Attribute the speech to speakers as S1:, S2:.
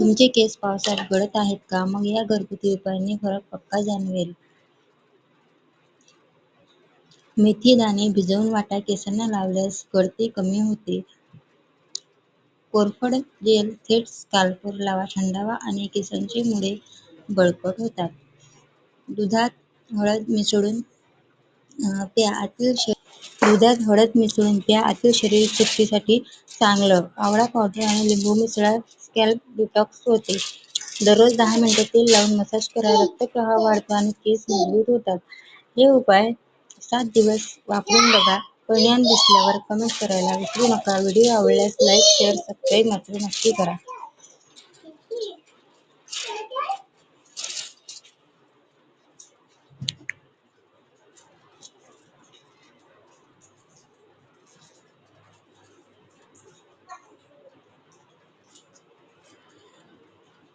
S1: तुमचे केस पावसात गळत आहेत का? मग या घरगुती उपायांनी फरक पक्का जाणवेल. मेथी दाणे भिजवून वाटा केसांना लावल्यास गळती कमी होते. कोरफड जेल थेट स्काल्पवर लावा. थंडावा आणि केसांची मुळे बळकट होतात. दुधात हळद मिसळून प्या. आतील शरीरसृष्टीसाठी चांगलं! आवळा पावडर आणि लिंबू मिसळा. स्कॅल्प डिटॉक्स होते. दररोज दहा मिनिटं तेल लावून मसाज करा. रक्तप्रवाह वाढतो आणि केस मजबूत होतात. हे उपाय सात दिवस वापरून बघा. परिणाम दिसल्यावर कमेंट करायला विसरू नका. व्हिडिओ आवडल्यास लाईक, शेअर, सबस्क्राईब मात्र नक्की करा.